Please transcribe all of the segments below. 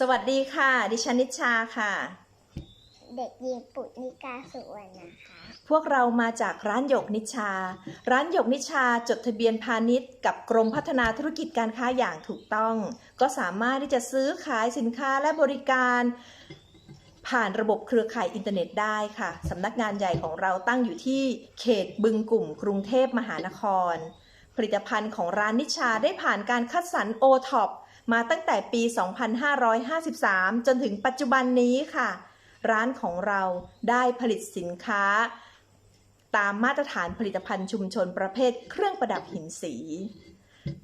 สวัสดีค่ะ ดิฉันนิชาค่ะ เด็กหญิงปุณิกาสุวรรณนะคะ พวกเรามาจากร้านหยกนิชา ร้านหยกนิชาจดทะเบียนพาณิชย์ กับกรมพัฒนาธุรกิจการค้าอย่างถูกต้อง ก็สามารถที่จะซื้อขายสินค้าและบริการผ่านระบบเครือข่ายอินเทอร์เน็ตได้ค่ะ สำนักงานใหญ่ของเราตั้งอยู่ที่เขตบึงกลุ่มกรุงเทพมหานคร ผลิตภัณฑ์ของร้านนิชาได้ผ่านการคัดสรรโอท็อป มาตั้งแต่ปี 2553 จนถึงปัจจุบันนี้ค่ะ ร้านของเราได้ผลิตสินค้า ตามมาตรฐานผลิตภัณฑ์ชุมชนประเภทเครื่องประดับหินสี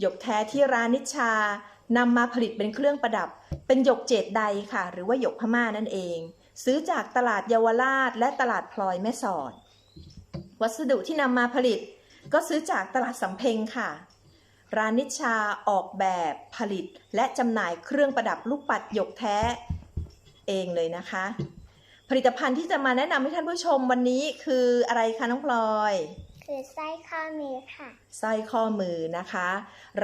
หยกแท้ที่ร้านนิชานำมาผลิตเป็นเครื่องประดับ เป็นหยกเจดใดค่ะ หรือว่าหยกพม่านั่นเอง ซื้อจากตลาดเยาวราช และตลาดพลอยแม่สอด วัสดุที่นำมาผลิต ก็ซื้อจากตลาดสำเพ็งค่ะ ร้านนิชาออกแบบผลิต และจำหน่ายเครื่องประดับลูกปัดหยกแท้เองเลยนะคะ ผลิตภัณฑ์ที่จะมาแนะนำให้ท่านผู้ชมวันนี้คืออะไรคะน้องพลอย คือไส้ข้อมือค่ะสร้อยข้อมือนะคะ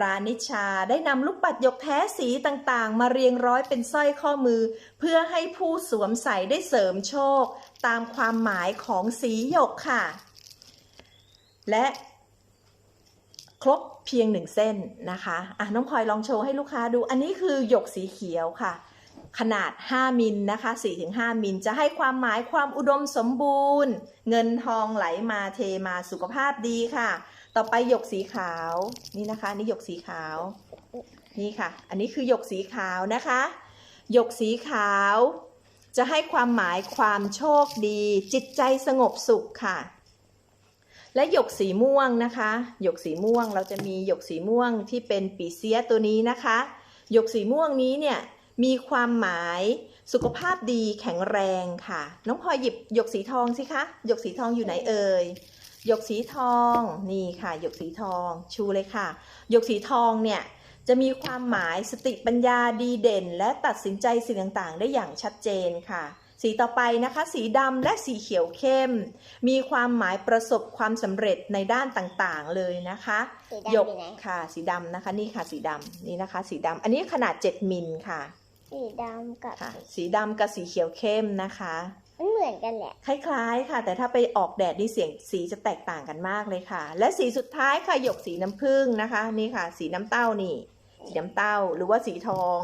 ร้านนิชาได้นำลูกปัดหยกแท้สีต่างๆ มาเรียงร้อยเป็นสร้อยข้อมือ เพื่อให้ผู้สวมใส่ได้เสริมโชค ตามความหมายของสีหยกค่ะ และ ครบเพียงหนึ่งเส้นนะคะอะน้องพลอยลองโชว์ให้ลูกค้าดู อันนี้คือหยกสีเขียวค่ะ ขนาด 5 มิลนะคะ4-5 มิล จะให้ความหมายความอุดมสมบูรณ์ เงินทองไหลมาเทมาสุขภาพดีค่ะ ต่อไปหยกสีขาวนี่นะคะนี่หยกสีขาว นี่ค่ะ อันนี้คือหยกสีขาวนะคะหยกสีขาว จะให้ความหมายความโชคดี จิตใจสงบสุขค่ะ และหยกสีม่วงนะคะ หยกสีม่วงเราจะมีหยกสีม่วงที่เป็นปีเสียตัวนี้นะคะ หยกสีม่วงนี้เนี่ยมีความหมายสุขภาพดีแข็งแรงค่ะ น้องพลอยหยิบหยกสีทองสิคะ หยกสีทองอยู่ไหนเอ่ยหยกสีทองนี่ค่ะ หยกสีทองชูเลยค่ะ หยกสีทองเนี่ยจะมีความหมายสติปัญญาดีเด่น และตัดสินใจสิ่งต่างๆ ได้อย่างชัดเจนค่ะ สีต่อไปนะคะ สีดำและสีเขียวเข้ม มีความหมายประสบความสำเร็จในด้านต่างๆเลยนะคะสีหยดำกอยู่ไหนค่ะสีดำนะคะนี่ค่ะสีดำนี่นะคะ สีดำอันนี้ขนาด 7มิลค่ะ สีดำกับค่ะสีดำกับสีเขียวเข้มนะคะมันเหมือนกันแหละ คล้ายๆ ค่ะ แต่ถ้าไปออกแดดนี่เสียงสีจะแตกต่างกันมากเลยค่ะ และสีสุดท้ายค่ะหยกสีน้ำผึ้งนะคะ นี่ค่ะ สีน้ำเต้านี่ สีน้ำเต้าหรือว่าสีทอง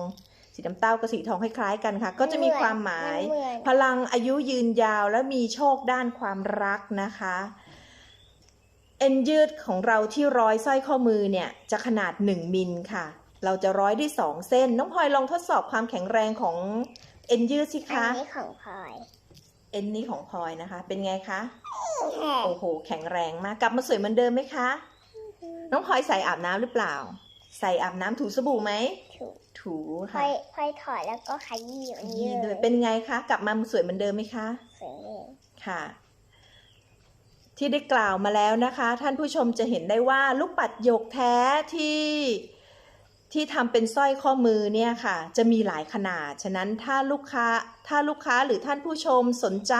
สีน้ำเต้ากับสีทองคล้ายๆกันค่ะ ก็จะมีความหมายนเหมือนพลังอายุยืนยาวและมีโชคด้านความรักนะคะเอ็นยืดของเราที่ร้อยสร้อยข้อมือเนี่ยจะขนาด 1 มิลค่ะ เราจะร้อยด้วย2เส้น น้องพลอยลองทดสอบความแข็งแรงของเอ็นยืดสิอันคะนี้ของพลอย เอ็นนี้ของพลอยนะคะ เป็นไงคะ โอ้โห แข็งแรงมาก กลับมาสวยเหมือนเดิมไหมคะ น้องพลอยใส่อาบน้ำหรือเปล่า ใส่อาบน้ำถูสบู่ไหม ถูกถูพลค่ะอยพลอยถอดแล้วก็ขยี้อย่างนี้นี่เลเลยยเป็นไงคะ กลับมาสวยเหมือนเดิมไหมคะ สวยเลย ค่ะ ที่ได้กล่าวมาแล้วนะคะ ท่านผู้ชมจะเห็นได้ว่าลูกปัดหยกแท้ที่ ที่ทำเป็นสร้อยข้อมือเนี่ยค่ะ จะมีหลายขนาด ฉะนั้นถ้าลูกค้าถ้าลูกค้าหรือท่านผู้ชมสนใจ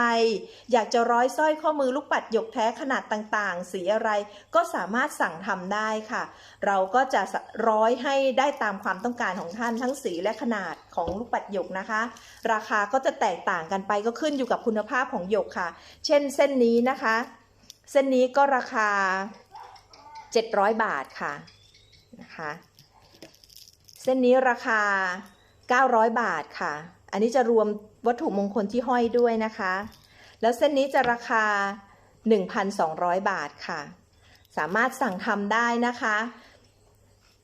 อยากจะร้อยสร้อยข้อมือลูกปัดหยกแท้ขนาดต่างๆ สีอะไรก็สามารถสั่งทำได้ค่ะ เราก็จะร้อยให้ได้ตามความต้องการของท่านทั้งสีและขนาดของลูกปัดหยกนะคะ ราคาก็จะแตกต่างกันไปก็ขึ้นอยู่กับคุณภาพของหยกค่ะ เช่นเส้นนี้นะคะ เส้นนี้ก็ราคา 700 บาทค่ะนะคะ เส้นนี้ราคา 900 บาทค่ะ อันนี้จะรวมวัตถุมงคลที่ห้อยด้วยนะคะ แล้วเส้นนี้จะราคา 1,200 บาทค่ะ สามารถสั่งทำได้นะคะ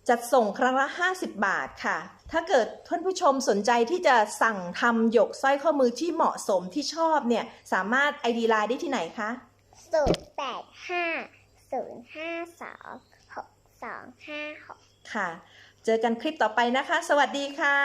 จัดส่งครั้งละ 50 บาทค่ะ ถ้าเกิดท่านผู้ชมสนใจที่จะสั่งทำหยกสร้อยข้อมือที่เหมาะสมที่ชอบเนี่ย สามารถ id ดีไลน์ได้ที่ไหนคะ0 8 5 0 5 2 6 สองห้าหกค่ะ เจอกันคลิปต่อไปนะคะ สวัสดีค่ะ